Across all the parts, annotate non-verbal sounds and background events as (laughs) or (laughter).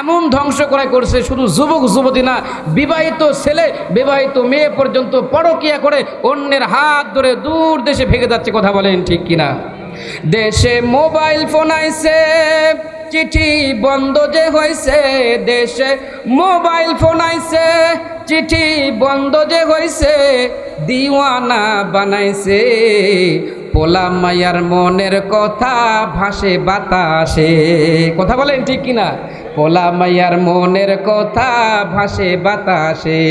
এমন ধ্বংস করা করছে, শুধু যুবক, যুবতী না, বিবাহিত ছেলে, বিবাহিত মেয়ে পর্যন্ত পরকিয়া করে অন্যের হাত ধরে দূর দেশে ভেঙে যাচ্ছে, কথা বলেন ঠিক কিনা? দেশে মোবাইল ফোন আইছে, চিঠি বন্ধ যে হয়েছে দেশে মোবাইল ফোন আইছে, চিঠি বন্ধ যে হয়েছে দিওয়ানা বানাইছে। পোলা মায়ার মনের কথা ভাসে বাতাসে। কথা বলেন ঠিক কিনা? পোলা মায়ার মনের কথা ভাসে বাতাসে।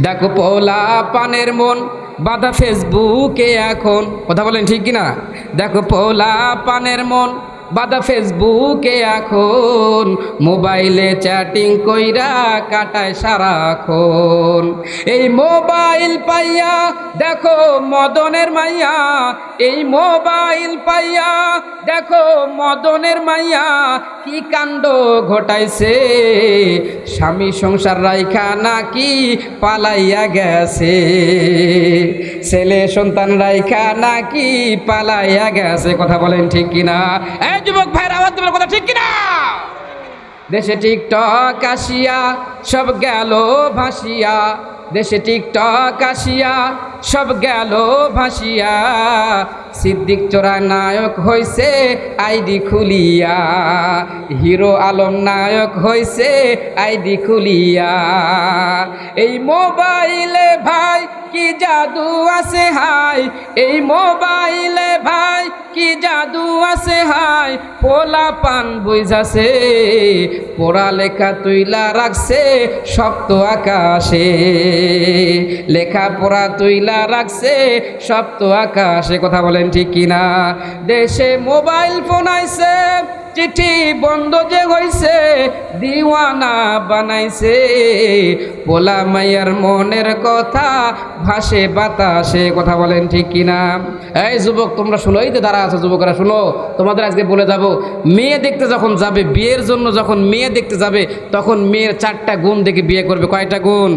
দেখো, পোলা পানের মন বাধা ফেসবুকে এখন। কথা বলেন ঠিক কিনা? দেখো, পোলা পানের মন বাধা ফেসবুকে এখন মোবাইলে চ্যাটিং কইরা কাটায় সারাক্ষণ। এই মোবাইল পাইয়া দেখো মদনের মাইয়া, এই মোবাইল পাইয়া দেখো মদনের মাইয়া কি কাণ্ড ঘটাইছে। স্বামী সংসার রাইখা নাকি পালাইয়া গেছে। ছেলে সন্তান রাইখা নাকি পালাইয়া গেছে। কথা বলেন ঠিক কিনা? এই যুবক ভাইয়ের আওয়াজ দেবার কথা ঠিক কিনা? দেশে টিকটক আসিয়া সব গেল ভাসিয়া। দেশে টিকটক আসিয়া, সব গেল ভাসিয়া। সিদ্দিক চোরা নায়ক হইছে, আইডি খুলিয়া। হিরো আলম নায়ক হইছে, আইডি খুলিয়া। এই মোবাইলে ভাই, কি জাদু আছে হাই? এই মোবাইলে ভাই, কি জাদু আছে হাই? পোলা পান বুঝাছে। পড়ালেখা তুইলা রাখছে সপ্ত আকাশে। লেখা পড়া তুইলা রাখছে, শক্ত আকাশে। কথা বলেন ঠিক কিনা? দেশে মোবাইল ফোন আইছে চিঠি বন্ধ যে হইছে, দিওয়ানা বানাইছে। পোলা মাইয়ার মনের কথা ভাসে বাতাসে, কথা বলেন ঠিক কিনা? এই যুবক, তোমরা শুনো, এই যে দাঁড়া আছে যুবকরা, শুনো, তোমাদের আজকে বলে যাব, মেয়ে দেখতে যখন যাবে, বিয়ের জন্য যখন মেয়ে দেখতে যাবে, তখন মেয়ের চারটা গুণ দেখে বিয়ে করবে। কয়টা গুণ?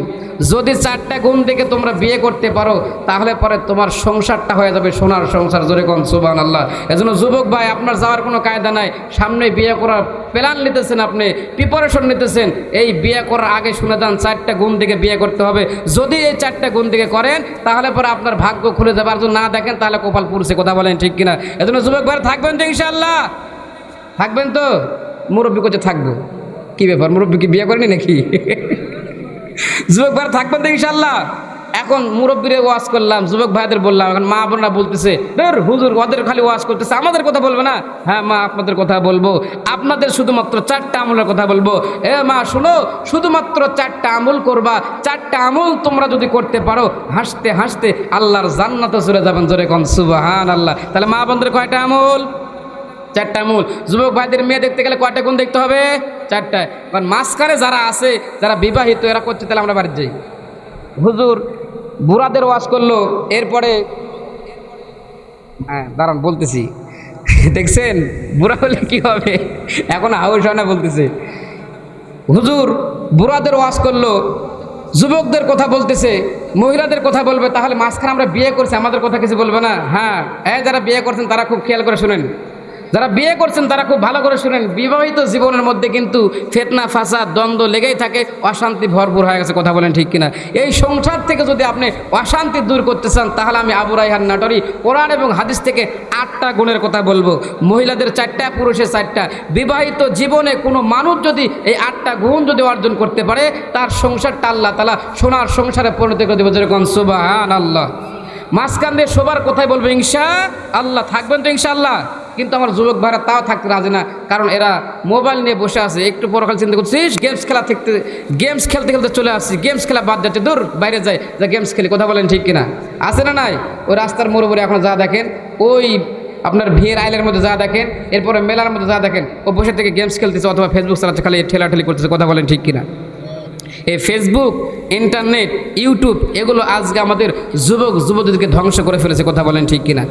যদি চারটা গুণ দেখে তোমরা বিয়ে করতে পারো, তাহলে পরে তোমার সংসারটা হয়ে যাবে সোনার সংসার, জোরে কোন সুবান আল্লাহ এজন্য যুবক ভাই, আপনার যাওয়ার কোনো কায়দা নাই সামনে বিয়ে করার প্ল্যান নিতেছেন আপনি প্রিপারেশন নিতেছেন, এই বিয়ে করার আগে শুনে যান, চারটা গুণ দেখে বিয়ে করতে হবে। যদি এই চারটা গুণ দেখে করেন, তাহলে পরে আপনার ভাগ্য খুলে যাবে। আর যদি না দেখেন, তাহলে কপাল পুরুষে কথা বলেন ঠিক কিনা। এজন্য যুবক ভাই থাকবেন তো ইনশাল্লাহ থাকবেন তো? মুরব্বী কোচে থাকব। কি ব্যাপার? মুরব্বী কি বিয়ে করেনি নাকি? (laughs) যুবক ভাই থাকবেন তো ইনশাল্লাহ এখন মুরব্বীরে ওয়াজ করলাম, যুবক ভাইদের বললাম, এখন মা বোনরা বলতেছে, ধর, হুজুর ওদের খালি ওয়াজ করতেছে, আমাদের কথা বলবে না? হ্যাঁ মা, আপনাদের কথা বলব, আপনাদের শুধুমাত্র চারটা আমলের কথা বলব। এ মা, শুনো, শুধুমাত্র চারটা আমল করবা, চারটা আমল তোমরা যদি করতে পারো, হাসতে হাসতে আল্লাহর জান্নাতে চলে যাবেন জোরে কন সুবাহান আল্লাহ তাহলে মা বোনদের কয়টা আমল? চারটা মূল যুবক ভাইদের মেয়ে দেখতে গেলে কয়টা গুণ দেখতে হবে? চারটায় কারণ মাঝখানে যারা আছে, যারা বিবাহিত, এরা করছে, তাহলে আমরা বাড়িতে যাই। হুজুর বুড়াদের ওয়াজ করল, এরপরে হ্যাঁ দাঁড়ান, বলতেছি। দেখছেন? বুড়া হলে কি হবে? এখন হাউস হয় না বলতেছে। হুজুর, বুড়াদের ওয়াজ করল, যুবকদের কথা বলতেছে, মহিলাদের কথা বলবে, তাহলে মাঝখানে আমরা বিয়ে করছি, আমাদের কথা কিছু বলবে না? হ্যাঁ হ্যাঁ যারা বিয়ে করছেন, তারা খুব খেয়াল করে শুনেন। যারা বিয়ে করছেন, তারা খুব ভালো করে শুনেন, বিবাহিত জীবনের মধ্যে কিন্তু ফেতনা, ফাসাদ, দ্বন্দ্ব লেগেই থাকে, অশান্তি ভরপুর হয়ে গেছে, কথা বলেন ঠিক কিনা। এই সংসার থেকে যদি আপনি অশান্তি দূর করতে চান, তাহলে আমি আবু রাইহান নাটরি কোরআন এবং হাদিস থেকে আটটা গুণের কথা বলব। মহিলাদের চারটা, পুরুষের চারটা। বিবাহিত জীবনে কোনো মানুষ যদি এই আটটা গুণ যদি অর্জন করতে পারে, তার সংসারটা আল্লাহ তালা সোনার সংসারে পরিণত করে দেবো যেরকম সুবাহান আল্লাহ মাঝখান দিয়ে সবার কোথায় বলব, ইনশা আল্লাহ, থাকবেন তো ইনশাআল্লাহ? কিন্তু আমার যুবক ভাইরা তাও থাকতে রাজি না, কারণ এরা মোবাইল নিয়ে বসে আছে। একটু পর খালি চিন্তা করছিস গেমস খেলা থাকতে গেমস খেলতে খেলতে চলে আসছি গেমস খেলা বাদ যাচ্ছে, দূর, বাইরে যায় যে গেমস খেলি, কথা বলেন ঠিক কিনা? আছে না নাই? ওই রাস্তার মোড়ে এখন যা দেখেন, ওই আপনার ভিড় আইলের মধ্যে যা দেখেন, এরপরে মেলার মধ্যে যা দেখেন, ও বসে থেকে গেমস খেলতেছে অথবা ফেসবুক চালাচ্ছে, খালি ঠেলাঠেলি করতেছে, কথা বলেন ঠিক কিনা? এই ফেসবুক ইন্টারনেট ইউটিউব এগুলো আজকে আমাদের যুবক, যুবতীদেরকে ধ্বংস করে ফেলেছে, কথা বলেন ঠিক কিনা।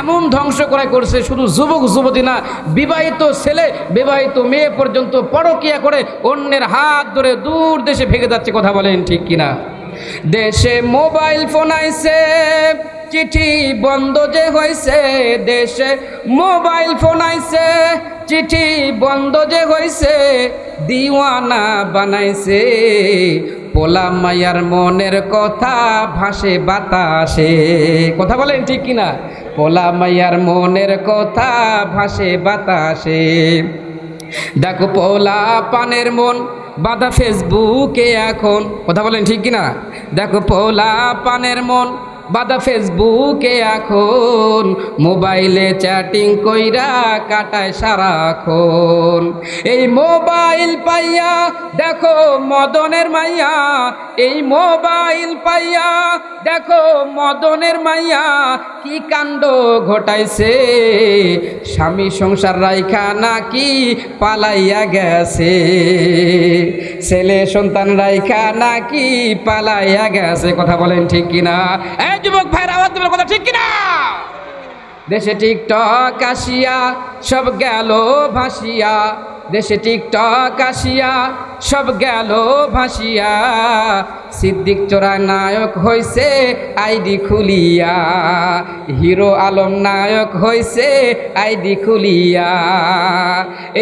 এমন ধ্বংস করে করছে, শুধু যুবক, যুবতী না, বিবাহিত ছেলে, বিবাহিত মেয়ে পর্যন্ত পরকিয়া করে অন্যের হাত ধরে দূর দেশে ভেঙে যাচ্ছে, কথা বলেন ঠিক কিনা। দেশে মোবাইল ফোন আইছে, চিঠি বন্ধ যে হয়েছে দেশে মোবাইল ফোন আইছে, চিঠি বন্ধ যে হইছে, দিওয়ানা বানাইছে। পোলা মায়ার মনের কথা ভাসে বাতাসে। কথা বলেন ঠিক কিনা? পোলা মায়ার মনের কথা ভাসে বাতাসে। দেখো পোলা পানের মন, বাধা ফেসবুকে এখন। কথা বলেন ঠিক কিনা? দেখো পোলা পানের মন বাধা ফেসবুকে এখন মোবাইলে চ্যাটিং কইরা কাটায় সারাক্ষণ। এই মোবাইল পাইয়া দেখো মদনের মাইয়া, এই মোবাইল পাইয়া দেখো মদনের মাইয়া কি কাণ্ড ঘটাইছে। স্বামী সংসার রাইখা নাকি পালাইয়া গেছে। ছেলে সন্তান রাইখা নাকি পালাইয়া গেছে। কথা বলেন ঠিক কিনা? এই যুবক ভাইয়ের আওয়াজ দেবেন কথা ঠিক কিনা? দেশে টিকটক আসিয়া, সব গেল ভাসিয়া। দেশে টিকটক আসিয়া, সব গেল ভাসিয়া। সিদ্দিক চোরা নায়ক হইছে, আইডি খুলিয়া। হিরো আলম নায়ক হইছে, আইডি খুলিয়া।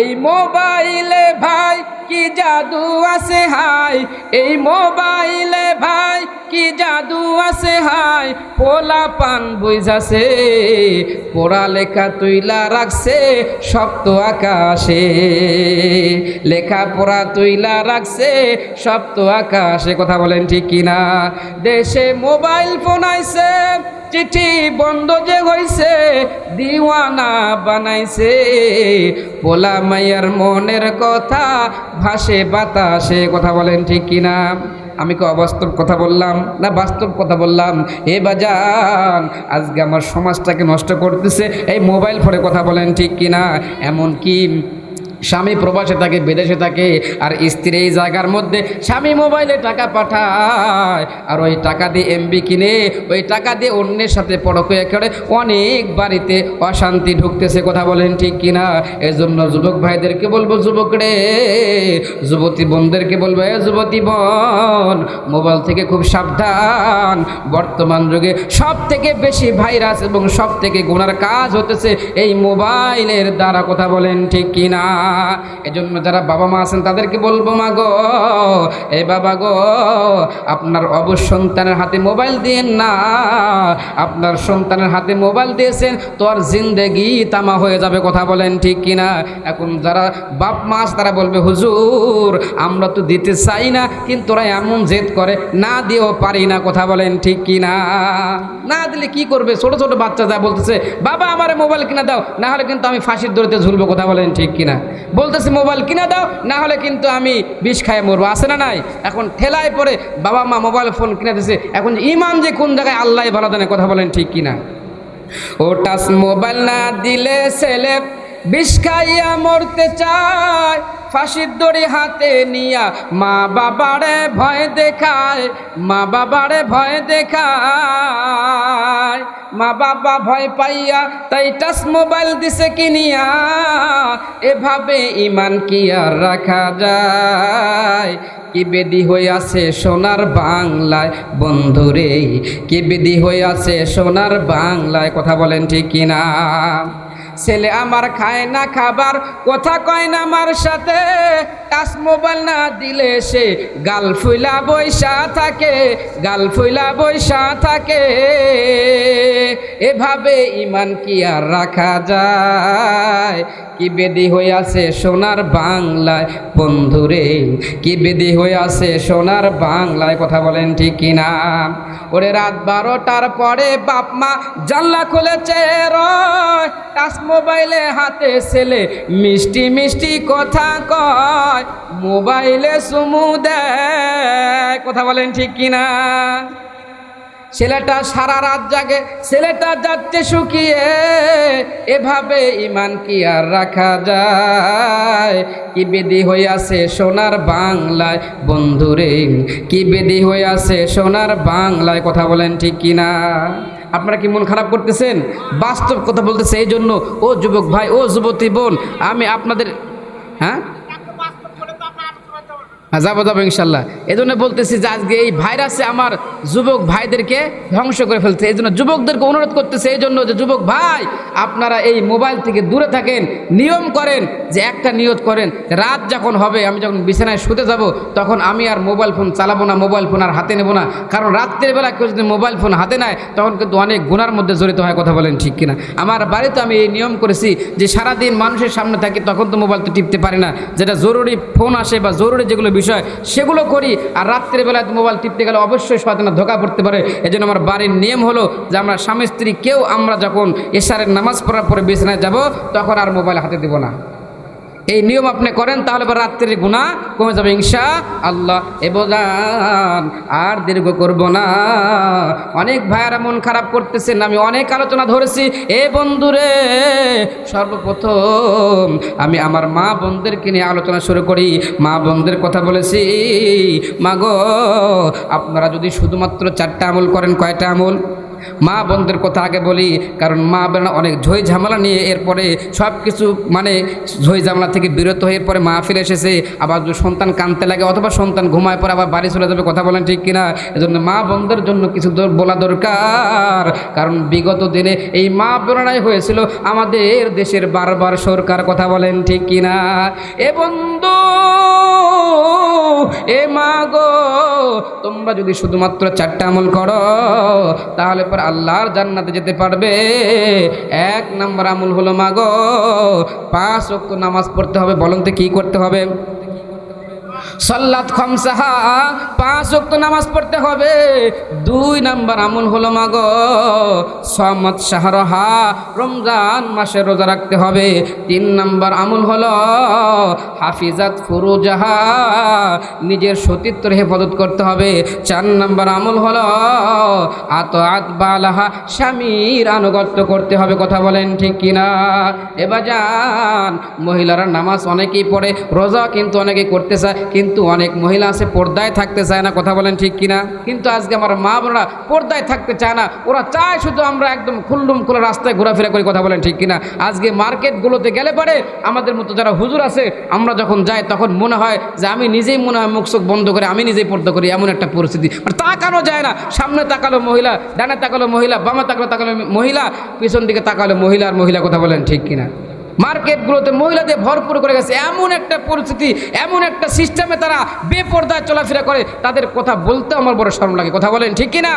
এই মোবাইলে ভাই কি জাদু আছে, হাই? এই মোবাইলে, ভাই, কি জাদু আছে, হাই? পোলা পান বুঝাছে পড়ালেখা তুইলা রাখছে সপ্ত আকাশে। লেখা পড়া তুইলা রাখছে সপ্ত আকাশে। কথা বলেন ঠিক কিনা? দেশে মোবাইল ফোন আইছে চিঠি বন্ধ যে হইছে, দিওয়ানা বানাইছে। পোলা মাইয়ার মনের কথা ভাসে বাতাসে, কথা বলেন ঠিক কিনা আমি কি অবাস্তব কথা বললাম না বাস্তব কথা বললাম? এ বাজান, আজকে আমার সমাজটাকে নষ্ট করতেছে, এই মোবাইল ফোনে কথা বলেন ঠিক কিনা এমন কি স্বামী প্রবাসে থাকে, বিদেশে থাকে আর স্ত্রী এই জায়গার মধ্যে স্বামী মোবাইলে টাকা পাঠায়। আর ওই টাকা দিয়ে এমবি কিনে, ওই টাকা দিয়ে অন্যের সাথে পড়কে করে অনেক বাড়িতে অশান্তি ঢুকতেছে, কথা বলেন ঠিক কিনা? এজন্য যুবক ভাইদেরকে বলব, যুবক রে, যুবতী বোনদেরকে বলব, এ যুবতী বোন, মোবাইল থেকে খুব সাবধান। বর্তমান যুগে সব থেকে বেশি ভাইরাস এবং সব থেকে গুণার কাজ হতেছে এই মোবাইলের দ্বারা, কথা বলেন ঠিক কিনা? এজন্য যারা বাবা মা আছেন তাদেরকে বলব, মা গো, এ বাবা গো, আপনার অবশ্য সন্তানের হাতে মোবাইল দিয়েন না। আপনার সন্তানের হাতে মোবাইল দিয়েছেন, তো আর জিন্দেগি তামা হয়ে যাবে কথা বলেন ঠিক কিনা? এখন যারা বাপ মা তারা বলবে, হুজুর, আমরা তো দিতে চাই না, কিন্তু ওরা এমন জেদ করে, না দিয়েও পারি না কথা বলেন ঠিক কিনা? না দিলে কি করবে? ছোট ছোট বাচ্চা যা বলতেছে, বাবা, আমার মোবাইল কিনা দাও, না হলে কিন্তু আমি ফাঁসির দড়িতে ঝুলবো কথা বলেন ঠিক কিনা? বলতেছে, মোবাইল কিনে দাও, না হলে কিন্তু আমি বিষ খায় মরবো। আছে না নাই? এখন ঠেলায় পরে বাবা মা মোবাইল ফোন কিনে দিছে। এখন ইমাম যে কোন জায়গায় আল্লাহ ভালো জানে, কথা বলেন ঠিক কিনা? ও টাচ মোবাইল না দিলে ছেলে বিষ খাইয়া মরতে চায়। ফাঁসির দড়ি হাতে নিয়া মা বাবারে ভয় দেখায়, মা বাবারে ভয় দেখায়। মা বাবা ভয় পাইয়া তাই টাচ মোবাইল দিছে কিনিয়া, এভাবে ইমান কি আর রাখা যায়? কি বেদি হয়ে আছে সোনার বাংলায়? বন্ধুরে কি বেদি হয়ে আছে সোনার বাংলায়? কথা বলেন ঠিক কিনা? ছেলে আমার খায় না খাবার, কথা কয় না আমার সাথে। টাচ মোবাইল না দিলে সে গাল ফুইলা বৈশা থাকে, গাল ফুইলা বৈশা থাকে। এভাবে ইমান কি আর রাখা যায়? কি বেদি হয়ে আছে সোনার বাংলায়? বন্ধুরে কি বেদি হয়ে আছে সোনার বাংলায়? কথা বলেন ঠিক কিনা ওরে রাত বারোটার পরে বাপ মা জানলা খুলেছে, রয় মোবাইলে হাতে ছেলে, মিষ্টি মিষ্টি কথা কয়, মোবাইলে সুমু দেয়। কথা বলেন ঠিক কিনা ছেলেটা সারা রাত জাগে, ছেলেটা যাচ্ছে শুকিয়ে, এভাবে ইমান কি আর রাখা যায়? কি বেদি আছে সোনার বাংলায়? বন্ধুরে, কি বেদি আছে সোনার বাংলায়? কথা বলেন ঠিক কিনা? আপনারা কি মন খারাপ করতেছেন? বাস্তব কথা বলতেছে এই জন্য ও যুবক ভাই, ও যুবতী বোন, আমি আপনাদের হ্যাঁ? হ্যাঁ, যাব যাব ইনশাল্লাহ। এই জন্য বলতেছি যে আজকে এই ভাইরাসে আমার যুবক ভাইদেরকে ধ্বংস করে ফেলছে। এই জন্য যুবকদেরকে অনুরোধ করতেছে এই জন্য যে যুবক ভাই আপনারা এই মোবাইল থেকে দূরে থাকেন নিয়ম করেন যে একটা নিয়ত করেন রাত যখন হবে আমি যখন বিছানায় শুতে যাব তখন আমি আর মোবাইল ফোন চালাবো না মোবাইল ফোন আর হাতে নেব না। কারণ রাত্রের বেলা কেউ যদি মোবাইল ফোন হাতে নেয় তখন কিন্তু অনেক গুণার মধ্যে জড়িত হয় কথা বলেন ঠিক কিনা। আমার বাড়িতে আমি এই নিয়ম করেছি যে সারাদিন মানুষের সামনে থাকি তখন তো মোবাইল তো টিপতে পারি না। যেটা জরুরি ফোন আসে বা জরুরি যেগুলো বিষয়, সেগুলো করি। আর রাত্রের বেলায় মোবাইল টিপতে গেলে অবশ্যই সচেতন ধোকা পড়তে পারে। এই জন্য আমার বাড়ির নিয়ম হলো যে আমরা স্বামী, স্ত্রী, কেউ আমরা যখন এশারের নামাজ পড়ার পরে বিছানায় যাব, তখন আর মোবাইল হাতে দেবো না। এই নিয়ম আপনি করেন, তাহলে রাত্রির গুণা কমে যাবে ইনশা আল্লাহ এবার আর দীর্ঘ করব না। অনেক ভাইয়ারা মন খারাপ করতেছেন আমি অনেক আলোচনা ধরেছি। এ বন্ধুরে, সর্বপ্রথম আমি আমার মা বোনদেরকে নিয়ে আলোচনা শুরু করি। মা বোনদের কথা বলেছি, মা গো, আপনারা যদি শুধুমাত্র চারটা আমল করেন, কয়টা আমল? মা বোনদের কথা আগে বলি, কারণ মা বোনেরা অনেক ঝই ঝামেলা নিয়ে এরপরে সব কিছু মানে ঝই ঝামেলা থেকে বিরত হয়ে এরপরে মা ফিরে এসেছে। আবার সন্তান কানতে লাগে অথবা সন্তান ঘুমায় পরে আবার বাড়ি চলে যাবে, কথা বলেন ঠিক কিনা? এজন্য মা বোনদের জন্য কিছু বলা দরকার। কারণ বিগত দিনে এই মা বোনেরাই হয়েছিল আমাদের দেশের বারবার সরকার, কথা বলেন ঠিক কিনা? এ বন্ধু এ মা গো, তোমরা যদি শুধুমাত্র চারটা আমল করো, তাহলে পর আল্লাহর জান্নাতে যেতে পারবে। এক নম্বর আমল হলো, মা গো, পাঁচ অক্ত নামাজ পড়তে হবে, বলুন তো কী করতে হবে? সল্লাত খমসাহা, পাঁচ ওয়াক্ত নামাজ পড়তে হবে। দুই নাম্বার আমল হলো মাগ সমত শাহরহা, রমজান মাসে রোজা রাখতে হবে। তিন নাম্বার আমল হলো হাফিজাত ফুরুজাহা, নিজের সতীত্বের হেফাজত করতে হবে। চার নাম্বার আমল হলো আত আত বালাহা, স্বামীর আনুগত্য করতে হবে, কথা বলেন ঠিক কিনা? এবার যান, মহিলারা নামাজ অনেকেই পড়ে, রোজা কিন্তু অনেকেই করতে চায়, কিন্তু অনেক মহিলা আছে, পর্দায় থাকতে চায় না, কথা বলেন ঠিক কিনা? কিন্তু আজকে আমার মা বোনরা পর্দায় থাকতে চায় না, ওরা চায় শুধু আমরা একদম খুল্লুম খুলে রাস্তায় ঘোরাফেরা করি, কথা বলেন ঠিক কিনা? আজকে মার্কেটগুলোতে গেলে পরে আমাদের মতো যারা হুজুর আছে, আমরা যখন যাই তখন মনে হয় যে আমি নিজেই মনে হয় মুখ বন্ধ করে আমি নিজেই পর্দা করি, এমন একটা পরিস্থিতি। তাকানো যায় না, সামনে তাকালো মহিলা, ডানে তাকালো মহিলা, বামে তাকালো তাকালো মহিলা, পিছন দিকে তাকালো মহিলা আর মহিলা, কথা বলেন ঠিক কিনা? মার্কেটগুলোতে মহিলাদের ভরপুর করে গেছে। এমন একটা পরিস্থিতি, এমন একটা সিস্টেমে তারা বেপর্দায় চলাফেরা করে। তাদের কথা বলতে আমার বড় শরম লাগে। কথা বলেন, ঠিক কিনা?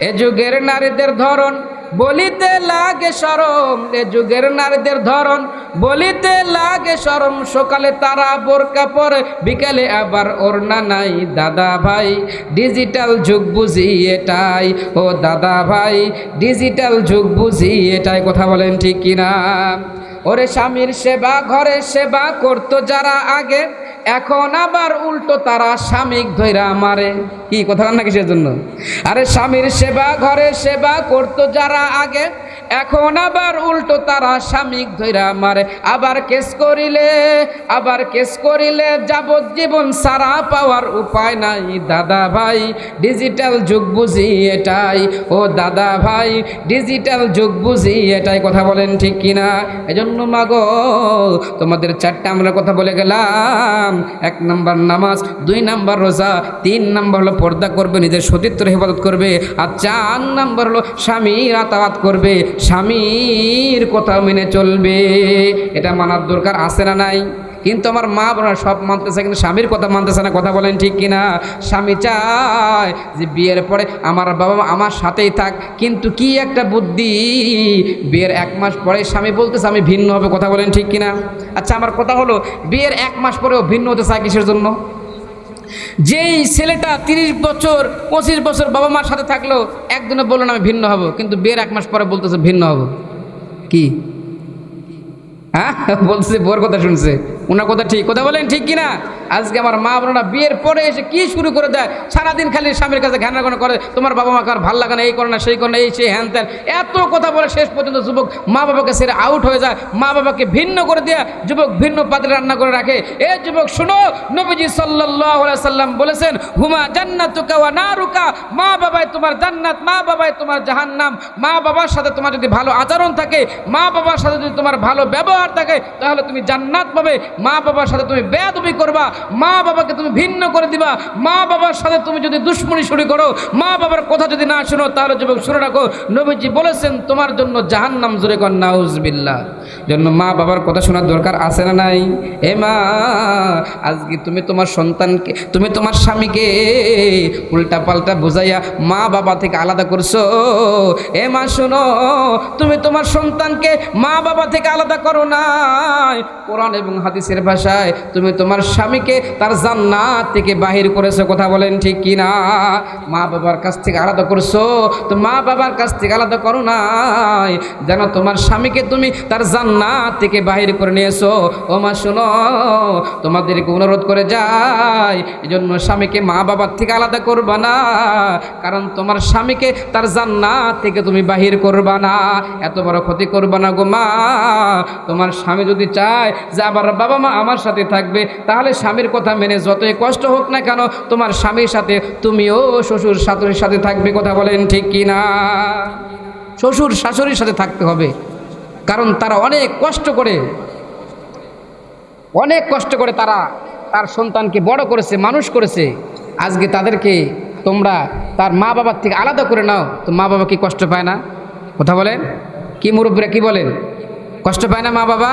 এ যুগের নারীদের ধরন বলিতে লাগে সরম এ যুগের নারীদের ধরন বলিতে লাগে সরম সকালে তারা বোরকা পরে, বিকালে আবার ওড়না নাই। দাদা ভাই, ডিজিটাল যুগ বুঝি এটাই। ও দাদা ভাই, ডিজিটাল যুগ বুঝি এটাই। কথা বলেন, ঠিক কিনা? ওরে স্বামীর সেবা ঘরে সেবা করতো যারা আগে, এখন আবার উল্টো তারা স্বামীক ধৈরা মারে। কি, কথা রান্না কিসের জন্য আরে স্বামীর সেবা ঘরে সেবা করতো যারা আগে এখন আবার উল্টো তারা স্বামীক ধৈরা মারে। আবার কেস করিলে, আবার কেস করিলে যাবজ্জীবন সারা পাওয়ার উপায় নাই। দাদা ভাই ডিজিটাল যুগ বুঝি এটাই। ও দাদা ভাই ডিজিটাল যুগ বুঝি এটাই। কথা বলেন ঠিক কিনা? এজন্য মাগো, তোমাদের চারটা আমরা কথা বলে গেলাম। এক নাম্বার নামাজ, দুই নাম্বার রোজা, তিন নাম্বার হলো পর্দা করবে, নিজের সতীত্বের হেফাজত করবে। আর চার নাম্বার হলো স্বামীর আতাবাত করবে। স্বামীর কথা মেনে চলবে। এটা মানার দরকার আছে না নাই? কিন্তু আমার মা বোনা সব মানতেছে, কিন্তু স্বামীর কথা মানতেছে না, কথা বলেন ঠিক কিনা? স্বামী চায় যে বিয়ের পরে আমার বাবা মা আমার সাথেই থাক, কিন্তু কি একটা বুদ্ধি? বিয়ের এক মাস পরে স্বামী বলতেছে, আমি ভিন্ন হবে কথা বলেন ঠিক কিনা? আচ্ছা আমার কথা হলো, বিয়ের এক মাস পরেও ভিন্ন হতে চায় কিসের জন্য? যেই ছেলেটা তিরিশ বছর, পঁচিশ বছর বাবা মার সাথে থাকল একদিনে বলল আমি ভিন্ন হব, কিন্তু বের এক মাস পরে বলতেছে ভিন্ন হব। কি? হ্যাঁ? বলছে বোর কথা শুনছে। ওনার কথা ঠিক। কথা বলেন ঠিক কিনা? আজকে আমার মা বোনরা বিয়ের পরে এসে কি শুরু করে দেয়? সারাদিন খালি স্বামীর কাছে ঘানা করে, তোমার বাবা মাকে আর ভালো লাগে না, এই করে না, সেই করে না, এই, সেই, হ্যান ত্যান। এত কথা বলে শেষ পর্যন্ত যুবক মা বাবাকে সেরে আউট হয়ে যায়। মা বাবাকে ভিন্ন করে দেয়া যুবক ভিন্ন পাত্রে রান্না করে রাখে। এ যুবক, শুনো, নবীজি সাল্লাহ সাল্লাম বলেছেন, হুমা জান্নাত ওয়া নারুকা। মা বাবাই তোমার জান্নাত, মা বাবাই তোমার জাহান্নাম। মা বাবার সাথে তোমার যদি ভালো আচরণ থাকে, মা বাবার সাথে যদি তোমার ভালো ব্যবহার থাকে, তাহলে তুমি জান্নাত পাবে। মা বাবার সাথে তুমি বেয়াদবি করবা, মা বাবাকে তুমি ভিন্ন করে দিবা, মা বাবার সাথে তুমি যদি দুশ্মনী শুরু করো, মা বাবার কথা যদি না শুনো, তাহলে যুবক শুনে রাখো। নবীজি বলেছেন, তোমার জন্য জাহান্নাম জুড়ে কর নাউজবিল্লা জন্য মা বাবার কথা শোনার দরকার আছে না নাই? এ মা, আজকে তুমি তোমার সন্তানকে, তুমি তোমার স্বামীকে উল্টা পাল্টা বুঝাইয়া মা বাবা থেকে আলাদা করছ। এ মা, শোনো, তুমি তোমার সন্তানকে মা বাবা থেকে আলাদা করো নাই। কোরআন এবং হাদিসের ভাষায় তুমি তোমার স্বামীকে তার জান্নাত থেকে বাহির করেছ, কথা বলেন ঠিক কি না? মা বাবার কাছ থেকে আলাদা করছ, তো মা বাবার কাছ থেকে আলাদা করো নাই। যেন তোমার স্বামীকে তুমি তার জান্নাত থেকে বাহির করে নিয়েছো। ও মা, শোনো, তোমাদেরকে অনুরোধ করে যাই। এই জন্য স্বামীকে মা বাবার থেকে আলাদা করবা না, কারণ তোমার স্বামীকে তার জান্নাত থেকে তুমি বাহির করবা না। এত বড় ক্ষতি করবা না গো মা। তোমার স্বামী যদি চায় যে আবার বাবা মা আমার সাথে থাকবে, তাহলে স্বামীর কথা মেনে যতই কষ্ট হোক না কেন, তোমার স্বামীর সাথে তুমিও শ্বশুর শাশুড়ির সাথে থাকবে, কথা বলেন ঠিক কি না শ্বশুর শাশুড়ির সাথে থাকতে হবে। কারণ তারা অনেক কষ্ট করে, অনেক কষ্ট করে তারা তার সন্তানকে বড় করেছে, মানুষ করেছে। আজকে তাদেরকে তোমরা তার মা বাবার থেকে আলাদা করে নাও, তো মা বাবা কি কষ্ট পায় না? কথা বলেন? কি মুরব্বীরা কি বলেন? কষ্ট পায় না মা বাবা?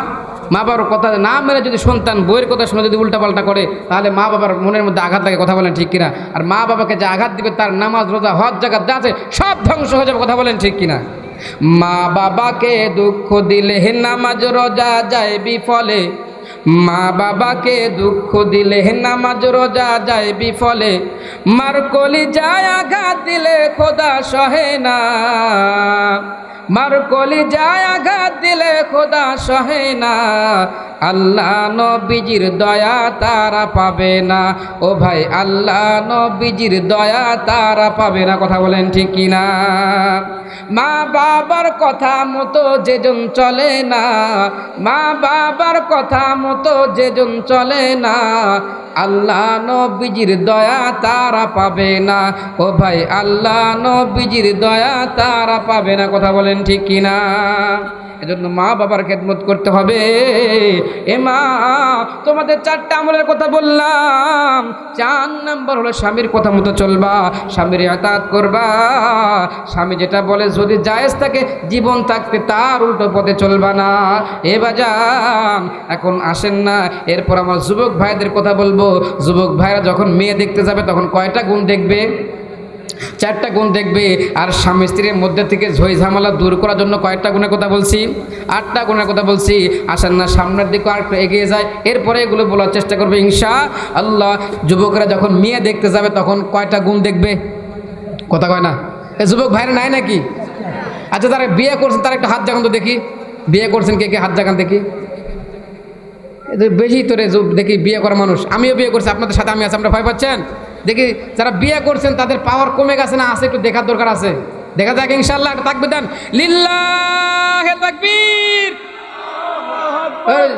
মা বাবার কথা না মেনে যদি সন্তান বইয়ের কথা শুনে যদি উল্টাপাল্টা করে, তাহলে মা বাবার মনের মধ্যে আঘাত লাগে, কথা বলেন ঠিক কিনা? আর মা বাবাকে যে আঘাত দিবে, তার নামাজ, রোজা, হজ জায়গা যা আছে, সব ধ্বংস হয়ে যাবে, কথা বলেন ঠিক কিনা? মা বাবাকে দুঃখ দিলে নামাজ রোজা যায় বিফলে। মা বাবাকে দুঃখ দিলে নামাজ রোজা যায় বিফলে। মার কলি যায় আঘাত দিলে খোদা সহে না। মার কলি যায় আঘাত দিলে খোদা সহে না। আল্লাহ নবীজির দয়া তারা পাবে না। ও ভাই, আল্লাহ নবীজির দয়া তারা পাবে না। কথা বলেন ঠিক কিনা? মা বাবার কথা মতো যেজন চলে না। মা বাবার কথা মতো যেজন চলে না। আল্লাহ নবীজির দয়া তারা পাবে না। ও ভাই, আল্লাহ নবীজির দয়া তারা পাবে না। কথা বলেন ঠিক কিনা? এজন্য মা বাবার খেদমত করতে হবে। এ মা, তোমাদের চারটা আমলের কথা বললাম। চার নাম্বার হলো স্বামীর কথা মতো চলবা, স্বামীর আতাত করবা। স্বামী যেটা বলে, যদি জায়েজ থাকে, জীবন থাকতে তার উল্টো পথে চলবা না। এ বাজান, এখন আসেন না। এরপর আমার যুবক ভাইদের কথা বলব। যুবক ভাইরা যখন মেয়ে দেখতে যাবে, তখন কয়টা গুণ দেখবে? চারটা গুণ দেখবে, আর স্বামী স্ত্রীর মধ্যে থেকে ঝই ঝামেলা দূর করার জন্য কয়েকটা গুণের কথা বলছি। আটটা গুণের কথা বলছি। আসেন না, সামনের দিকে আর এগিয়ে যায় এরপরে এগুলো বলার চেষ্টা করবে, ইনশা আল্লাহ। যুবকরা যখন মেয়ে দেখতে যাবে, তখন কয়টা গুণ দেখবে? কথা কয় না? এ যুবক ভাইরা নাই নাকি? আচ্ছা তারা বিয়ে করছেন, তারা একটা হাত জাগান তো দেখি। বিয়ে করছেন কে কে? হাত জাগান দেখি। বেশি তোরে দেখি, বিয়ে করা মানুষ। আমিও বিয়ে করছি, আপনাদের সাথে আমি আছি আপনারা ভয় পাচ্ছেন? দেখি যারা বিয়ে করছেন, তাদের পাওয়ার কমে গেছে না? আছে, একটু দেখার দরকার আছে। দেখা যাক ইনশাল্লাহ তাকবির দেন। লিল্লাহ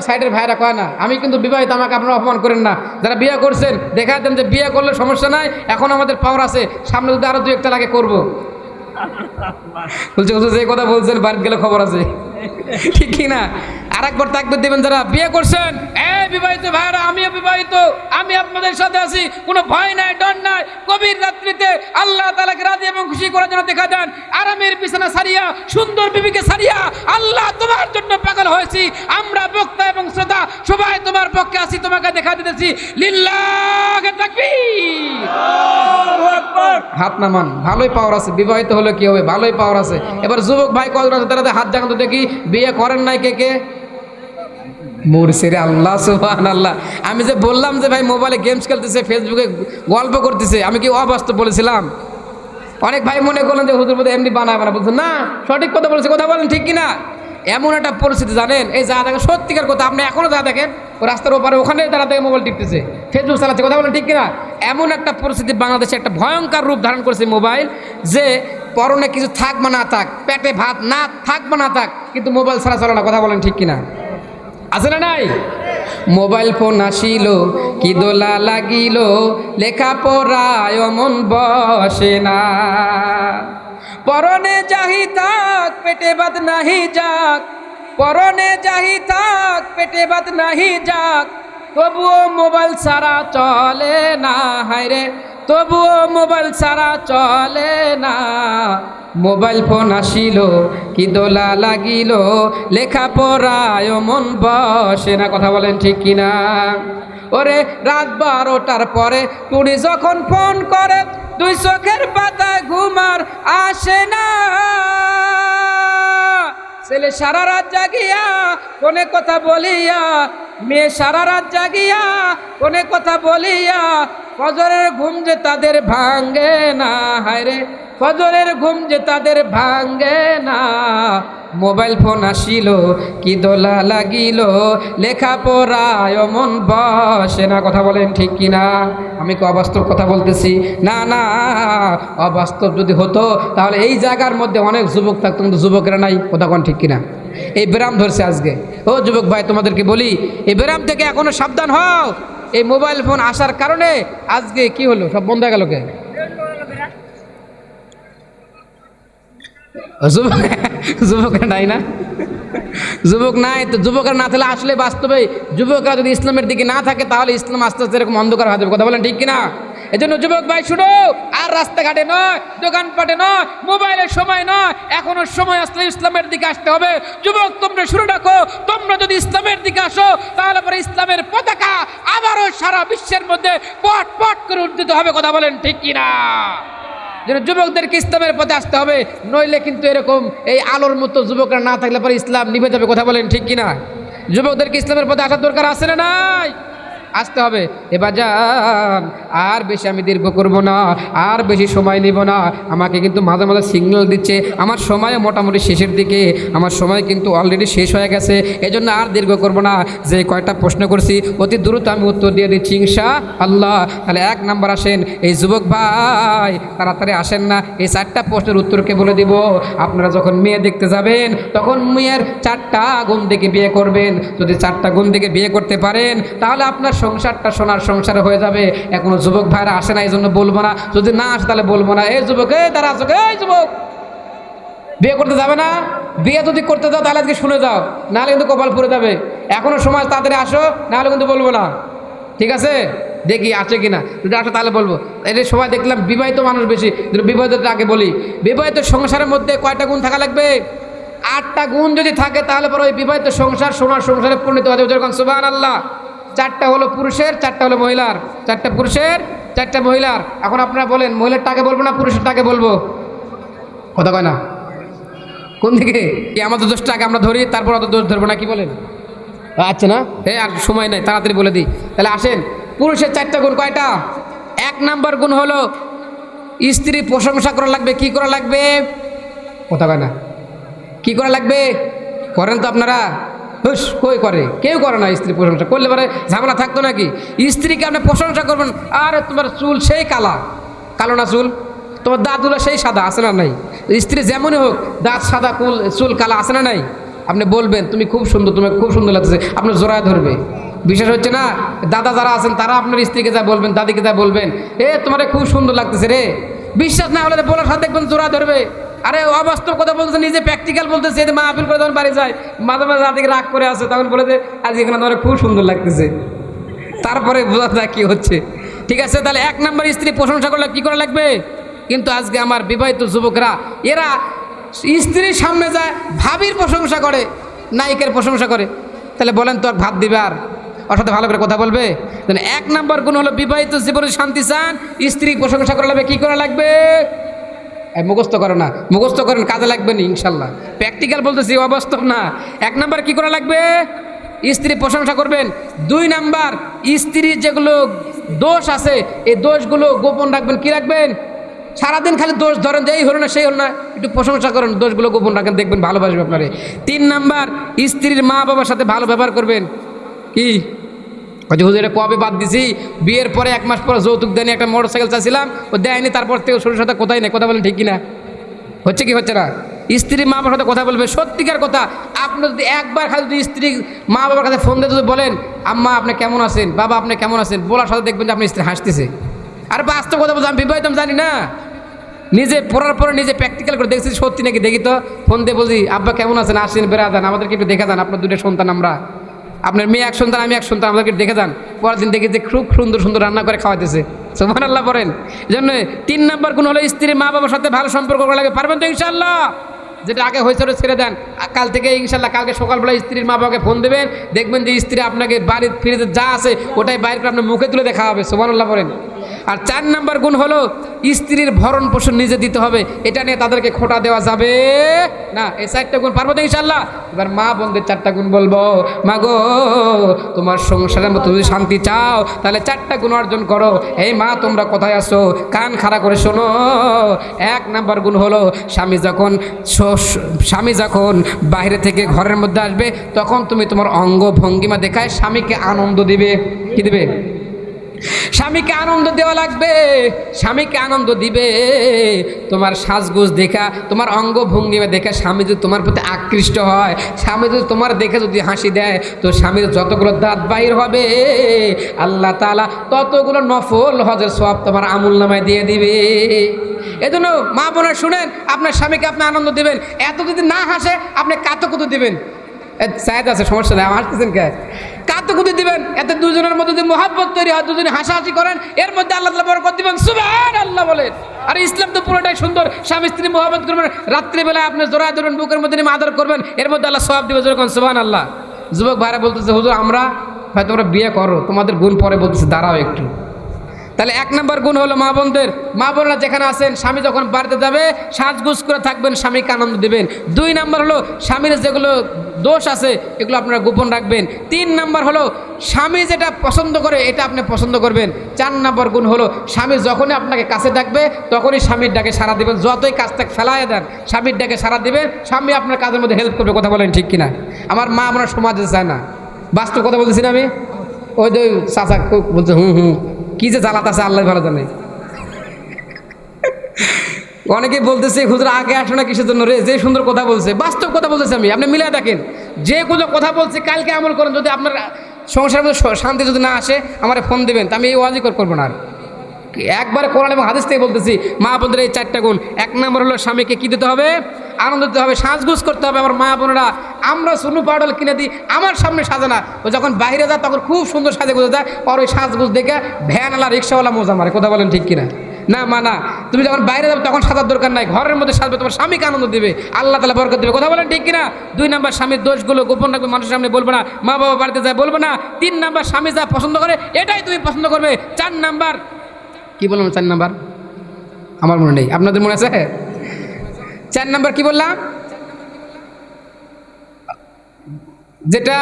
সাইডের ভাইরা কয় না? আমি কিন্তু বিবাহিত, আমাকে আপনারা অপমান করেন না। যারা বিয়ে করছেন দেখা দেন যে বিয়ে করলে সমস্যা নাই, এখন আমাদের পাওয়ার আছে। সামনে যদি আরও দু একটা লাগে, করব। বলছে যে কথা বলছেন, বাড়িতে গেলে খবর আছে। ঠিক না? আর একবার তাকবির দেবেন যারা বিয়ে করছেন। এ বিবাহিত ভাইরা আমিও বিবাহিত আমি আপনাদের সাথে আছি কোনো ভয় নাই ডর নাই। গভীর রাত্রিতে আল্লাহ তালাকে রাজি এবং খুশি করার জন্য দেখা দেন। আরামের বিছানা সারিয়া সুন্দর বিবিকে সারিয়া আল্লাহ তোমার জন্য পাগল হয়েছি। আমরা বক্তা এবং শ্রোতা সবাই তোমার পক্ষে আছি তোমাকে দেখা দিতেছি। লিল্লাহ তাকবীর। হাত নামান ভালোই পাওয়ার আছে। বিবাহিত হলে কি হবে? ভালোই পাওয়ার আছে। এবার যুবক ভাই কজন আছে তারা হাত জাগান তো দেখি বিয়ে করেন নাই কে কে? মুরসিরে আল্লাহ সুবহান আল্লাহ আমি যে বললাম যে ভাই মোবাইলে গেমস খেলতেছে ফেসবুকে গল্প করতেছে, আমি কি অবাস্তব বলেছিলাম? অনেক ভাই মনে করলেন যে হুজুর বোধহয় এমনি বানায় বানা বলছেন না, সঠিক কথা বলেছে, কথা বলেন ঠিক কিনা? এমন একটা পরিস্থিতি, জানেন? এই যা দেখেন, সত্যিকার কথা, আপনি এখনও যা দেখেন, ও রাস্তার ওপারে, ওখানে তারা দেখে মোবাইল টিপতেছে ফেসবুক চালাচ্ছে, কথা বলেন ঠিক কিনা? এমন একটা পরিস্থিতি বাংলাদেশে একটা ভয়ঙ্কর রূপ ধারণ করেছে মোবাইল যে পরনে কিছু থাক বা না থাক, পেটে ভাত না থাক বা না থাক, কিন্তু মোবাইল ছাড়া চলে না, কথা বলেন ঠিক কিনা? আছে না নাই? মোবাইল ফোন আসিল, কি দোলা লাগিল, লেখাপড়ায় মন বসে না। পরনে যাহি থাক, পেটে বাদ নাহি যাক। পরনে যাহি থাক, পেটে বাদ নাহি যাক। তবুও মোবাইল ছাড়া চলে না, হায়রে। তবুও মোবাইল ছাড়া চলে না। মোবাইল ফোন আসিল, কি দোলা লাগিল লেখাপড়ায় মন বসে না, কথা বলেন ঠিক কিনা ওরে, রাত বারোটার পরে টুনি যখন ফোন করে, দুই চোখের পাতা ঘুমার আসে না। ছেলে সারা রাত জাগিয়া কোনে কথা বলিয়া, মেয়ে সারা রাত জাগিয়া কোনে কথা বলিয়া ফজরের ঘুম যে তাদের ভাঙ্গে না হায়রে ফজরের ঘুম যে তাদের ভাঙ্গে না। মোবাইল ফোন আসিল, কি দোলা লাগিল। লেখাপড়ায় মন বসে না, কথা বলেন ঠিক কিনা? আমি কি অবাস্তব কথা বলতেছি? না না, অবাস্তব যদি হতো, তাহলে এই জায়গার মধ্যে অনেক যুবক থাকতো, কিন্তু যুবকেরা নাই, কথা কোন ঠিক কিনা? এই ব্যারাম ধরছে আজকে। ও যুবক ভাই, তোমাদেরকে বলি, এই ব্যারাম থেকে এখনও সাবধান হও। এই মোবাইল ফোন আসার কারণে আজকে কি হলো? সব বন্ধ গেল কে? যুবক নাই না? যুবক নাই তো যুবকরা না থাকলে আসলে বাস্তবে যুবকরা যদি ইসলামের দিকে না থাকে তাহলে ইসলাম আস্তে আস্তে এরকম অন্ধকার হয়ে যাবে। কথা বলেন ঠিক কিনা? এই জন্য যুবক ভাই, শুনো আর রাস্তাঘাটে নয়, দোকানপাটে নয়, মোবাইলের সময় নয়, এখনও সময় আসলে ইসলামের দিকে আসতে হবে। যুবক, তোমরা শুরু রাখো, তোমরা যদি ইসলামের দিকে আসো, তাহলে পরে ইসলামের পতাকা আবারও সারা বিশ্বের মধ্যে পট পট করে উদ্দিত হবে, কথা বলেন ঠিক কিনা? যেন যুবকদেরকে ইসলামের পথে আসতে হবে, নইলে কিন্তু এরকম এই আলোর মতো যুবকরা না থাকলে পরে ইসলাম নিভে যাবে, কথা বলেন ঠিক কিনা? যুবকদেরকে ইসলামের পথে আসার দরকার আছে না নাই? আসতে হবে। এবার যান আর বেশি আমি দীর্ঘ করব না, আর বেশি সময় নেব না। আমাকে কিন্তু মাঝে মাঝে সিগন্যাল দিচ্ছে। আমার সময় মোটামুটি শেষের দিকে। আমার সময় কিন্তু অলরেডি শেষ হয়ে গেছে। এজন্য আর দীর্ঘ করব না। যে কয়টা প্রশ্ন করছি, অতি দ্রুত আমি উত্তর দিয়ে দিচ্ছি ইনশা আল্লাহ তাহলে এক নাম্বার আসেন, এই যুবক ভাই, তাড়াতাড়ি আসেন না। এই চারটা প্রশ্নের উত্তরকে বলে দিব। আপনারা যখন মেয়ে দেখতে যাবেন, তখন মেয়ের চারটা গুণ দেখে বিয়ে করবেন। যদি চারটা গুণ দেখে বিয়ে করতে পারেন, তাহলে আপনার সংসারটা সোনার সংসারে হয়ে যাবে। এখনও যুবক ভাইরা আসে না এই জন্য বলব না। যদি না আসে তাহলে বলব না। এই যুবক, এই তারা আসো এই যুবক। বিয়ে করতে যাবে না? বিয়ে যদি করতে যাও, তাহলে আজকে শুনে যাও। নাহলে কিন্তু কপাল পুড়ে যাবে। এখনও সময় তাড়াতাড়ি আসো, নাহলে কিন্তু বলব না। ঠিক আছে? দেখি আছে কিনা। যদি আসো, তাহলে বলব। এটা সবাই দেখলাম, বিবাহিত মানুষ বেশি। বিবাহিতটা আগে বলি। বিবাহিত সংসারের মধ্যে কয়টা গুণ থাকা লাগবে? আটটা গুণ যদি থাকে, তাহলে পরে ওই বিবাহিত সংসার, সোনার সংসারে পরিণত হতে যেরকম সুবাহ আল্লাহ চারটা হলো পুরুষের, চারটা হলো মহিলার। চারটা পুরুষের, চারটা মহিলার। এখন আপনারা বলেন, মহিলার টাকে বলব না পুরুষের টাকে বলব? কথা কয় না? কোন দিকে? কি আমাদের দোষটা আগে আমরা ধরি, তারপর অত দোষ ধরবো না কি বলেন? আচ্ছা না? হ্যাঁ আর সময় নেই, তাড়াতাড়ি বলে দিই। তাহলে আসেন, পুরুষের চারটা গুণ কয়টা? এক নাম্বার গুণ হলো, স্ত্রী প্রশংসা করা লাগবে, কি করা লাগবে? কথা কয় না। কি করা লাগবে? করেন তো আপনারা। হুস কই করে? কেউ করে না স্ত্রী প্রশংসা। করলে পরে ঝামেলা থাকতো নাকি? স্ত্রীকে আপনি প্রশংসা করবেন, আরে তোমার চুল সেই কালা। কালো না চুল? তোমার দাঁতগুলো সেই সাদা, আছে না নাই? স্ত্রী যেমনই হোক, দাঁত সাদা, কুল, চুল কালা, আছে না নাই? আপনি বলবেন, তুমি খুব সুন্দর, তোমাকে খুব সুন্দর লাগছে আপনার জোড়ায় ধরবে। বিশেষ হচ্ছে না? দাদা যারা আছেন, তারা আপনার স্ত্রীকে যা বলবেন, দাদিকে যা বলবেন, এ, তোমার খুব সুন্দর লাগতেছে রে। বিশ্বাস না হলে বলার সাথে দেখবেন জোড়া ধরবে। আরে অবাস্তব কথা বলতেছে, নিজে প্র্যাকটিক্যাল বলতেছে যে মা আপিল করে তখন বাড়ি যায়, মাঝে মাঝে রাতে রাগ করে আসে, তখন বলে যে আজ এখানে তোমার খুব সুন্দর লাগতেছে। তারপরে বোঝা যায় কী হচ্ছে। ঠিক আছে, তাহলে এক নম্বর স্ত্রী প্রশংসা করলে কী করা লাগবে? কিন্তু আজকে আমার বিবাহিত যুবকরা, এরা স্ত্রীর সামনে যায়, ভাবির প্রশংসা করে, নায়িকের প্রশংসা করে। তাহলে বলেন তো আর ভাত দিবে আর? ওর সাথে ভালো করে কথা বলবে? এক নম্বর গুণ হলো বিবাহিত জীবনে শান্তি চান, স্ত্রী প্রশংসা করা লাগবে, কী করা লাগবে? মুখস্থ করে না, মুখস্থ করেন, কাজে লাগবে না, ইনশাল্লাহ। প্র্যাকটিক্যাল বলতেছি, অবাস্তব না। এক নাম্বার কি করা লাগবে? স্ত্রী প্রশংসা করবেন। দুই নাম্বার স্ত্রীর যেগুলো দোষ আছে, এই দোষগুলো গোপন রাখবেন। কি রাখবেন? সারাদিন খালি দোষ ধরেন যে এই হলো না, সেই হলো না। একটু প্রশংসা করেন, দোষগুলো গোপন রাখেন, দেখবেন ভালোবাসবে আপনারে। তিন নাম্বার, স্ত্রীর মা বাবার সাথে ভালো ব্যবহার করবেন। কি? যে, হুজুর কবে বাদ দিছি? বিয়ের পরে এক মাস পরে যৌতুক দেয়নি, একটা মোটর সাইকেল চাইছিলাম, ও দেয়নি। তারপর থেকে ছোটোর সাথে কোথায় নেই, কথা বলে ঠিক কিনা? হচ্ছে কি, হচ্ছে না? স্ত্রী মা বাবার সাথে কথা বলবে, সত্যিকার কথা। আপনি যদি একবার খালি যদি স্ত্রী মা বাবার কাছে ফোন দিয়ে যদি বলেন, আম্মা, আপনি কেমন আছেন? বাবা, আপনি কেমন আছেন? বলার সাথে দেখবেন যে আপনি স্ত্রী হাসতেছে। আর বাস্তব কথা বলতে আমি বিবাহিত জানি না। নিজে পড়ার পরে নিজে প্র্যাকটিক্যাল করে দেখছি সত্যি নাকি? দেখি তো, ফোন দিয়ে বলছি আব্বা, কেমন আছেন? আসেন, বেড়া যান। আমাদেরকে একটু দেখা যান, আপনার দুটো সন্তান আমরা। আপনার মেয়ে এক সন্তান, আমি এক সন্তান, আমাদেরকে দেখে যান পরের দিন দেখে যে খুব সুন্দর সুন্দর রান্না করে খাওয়াতেছে সোমান আল্লাহ বলেন। জন্য তিন নম্বর কোনো হলো স্ত্রী মা বাবার সাথে ভালো সম্পর্ক করা লাগে, পারবেন তো ইনশাল্লাহ যেটা আগে হয়েছে ওটা ছেড়ে দেন। কাল থেকে ইনশাল্লাহ কালকে সকালবেলা স্ত্রীর মা বাবাকে ফোন দেবেন। দেখবেন যে স্ত্রী আপনাকে বাড়ির ফিরে যা আছে, ওটাই বাইরে আপনার মুখে তুলে দেখা হবে সুবহানাল্লাহ বলেন। আর চার নাম্বার গুণ হলো স্ত্রীর ভরণ পোষণ নিজে দিতে হবে। এটা নিয়ে তাদেরকে খোটা দেওয়া যাবে না। এই চারটা গুণ পারব তো ইনশাল্লাহ এবার মা বোনদের চারটা গুণ বলব, মা গো, তোমার সংসারের মতো যদি শান্তি চাও, তাহলে চারটা গুণ অর্জন করো। এই মা, তোমরা কোথায় আসো কান খাড়া করে শোনো। এক নাম্বার গুণ হলো স্বামী যখন স্বামী যখন বাইরে থেকে ঘরের মধ্যে আসবে, তখন তুমি তোমার অঙ্গ ভঙ্গিমা দেখায় স্বামীকে আনন্দ দিবে। কি দিবে? স্বামীকে আনন্দ দেওয়া লাগবে, স্বামীকে আনন্দ দিবে। তোমার সাজগোজ দেখা, তোমার অঙ্গ ভঙ্গিমা দেখে স্বামী যদি তোমার প্রতি আকৃষ্ট হয়, স্বামী যদি তোমার দেখে যদি হাসি দেয়, তো স্বামীর যতগুলো দাঁত বাহির হবে, আল্লাহ তালা ততগুলো নফল হজের সব তোমার আমুল নামায় দিয়ে দিবে। এজন্য মা বোনের শুনেন, আপনার স্বামীকে আপনি আনন্দ দিবেন, এত যদি না হাসে, আপনি কাতো কুতো দিবেন। সাহেদ আছে সমস্যা নেই, আমার হাসতেছেন কে? কাতো কুতো দিবেন? এতে দুজনের মধ্যে যদি মহাব্বত তৈরি হয়, দুজনে হাসাহাসি করেন, এর মধ্যে আল্লাহ তালা বরকত দিবেন। সুবাহ আল্লাহ বলেন। আর ইসলাম তো পুরোটাই সুন্দর। স্বামী স্ত্রী মহাব্বত করবেন রাত্রিবেলা আপনি জোড়া ধরবেন বুকের মধ্যে নিয়ে আদর করবেন, এর মধ্যে আল্লাহ সব দিবে যেরকম সুবাহ আল্লাহ যুবক ভাইরা বলতেছে, হুজুর, আমরা, ভাই, তোমরা বিয়ে করো, তোমাদের গুণ পরে বলতেছে, দাঁড়াও একটু। তাহলে এক নম্বর গুণ হলো মা বোনদের। মা বোনরা যেখানে আছেন, স্বামী যখন বাড়িতে যাবে, সাজগুজ করে থাকবেন, স্বামীকে আনন্দ দেবেন। দুই নম্বর হলো স্বামীর যেগুলো দোষ আছে, এগুলো আপনারা গোপন রাখবেন। তিন নাম্বার হলো স্বামী যেটা পছন্দ করে, এটা আপনি পছন্দ করবেন। চার নম্বর গুণ হলো স্বামী যখনই আপনাকে কাছে ডাকবে, তখনই স্বামীর ডাকে সারা দেবেন। যতই কাজ থেকে ফেলায় দেন, স্বামীর ডাকে সারা দেবেন, স্বামী আপনার কাজের মধ্যে হেল্প করবে, কথা বলেন ঠিক কিনা? আমার মা আপনার সমাজে চায় না। বাস্তব কথা বলতেছি না আমি? ওই যে চাচা বলছে, হুম হুম। কি যে জ্বালাত আছে আল্লাহ ভালো জানে। অনেকে বলতেছে, হুজুর, আগে আসো না কিসের জন্য রে? যে সুন্দর কথা বলছে, বাস্তব কথা বলতেছে আমি। আপনি মিলে দেখেন, যে কোনো কথা বলছে, কালকে আমল করেন, যদি আপনার সংসারের মধ্যে শান্তি যদি না আসে, আমার ফোন দেবেন, তা আমি এই ওয়াজি করব না আর। একবারে কোরআন এবং হাদিস থেকে বলতেছি, মা বোনদের এই চারটা গুণ। এক নম্বর হলো স্বামীকে কী দিতে হবে? আনন্দ দিতে হবে, সাজগুজ করতে হবে আমার মা বোনেরা। আমরা সুনু পাউডার কিনে দিই, আমার সামনে সাজে না। ও যখন বাইরে যায়, তখন খুব সুন্দর সাজে গুজে যায়। আর ওই সাজগুজ দেখে ভ্যানওয়ালা রিক্সাওয়ালা মজা মারে। কথা বলেন ঠিক কিনা? না, মা, না। তুমি যখন বাইরে যাবে, তখন সাজার দরকার নাই। ঘরের মধ্যে সাজবে, তোমার স্বামীকে আনন্দ দেবে। আল্লাহ তালা বরকত দেবে। কথা বলেন ঠিক কিনা? দুই নাম্বার, স্বামীর দোষগুলো গোপন রাখবে, মানুষের সামনে বলবে না। মা বাবা বাড়িতে যায় বলবে না। তিন নাম্বার, স্বামী যা পছন্দ করে, এটাই তুমি পছন্দ করবে। চার নাম্বার কি বললাম চার নাম্বার? আমার মনে নেই। আপনাদের মনে আছে? চার নাম্বার কি বললাম? যেটা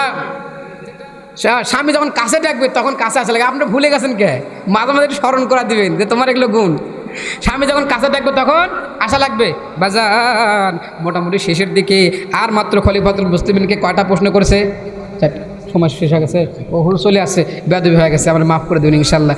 স্বামী যখন কাছে ডাকবে, তখন কাছে আসে লাগে। আপনি ভুলে গেছেন কে? মাঝে মাঝে স্মরণ করা দিবেন যে তোমার এগুলো গুণ। স্বামী যখন কাছে ডাকবে, তখন আশা লাগবে, বাজান, মোটামুটি শেষের দিকে আর মাত্র খলিফাতুল মুসলিমিনকে কয়টা প্রশ্ন করেছে। সময় শেষ হয়ে গেছে। ও চলে আসছে। বেদবি হয়ে গেছে। আমার মাফ করে দেবেন ইনশাল্লাহ।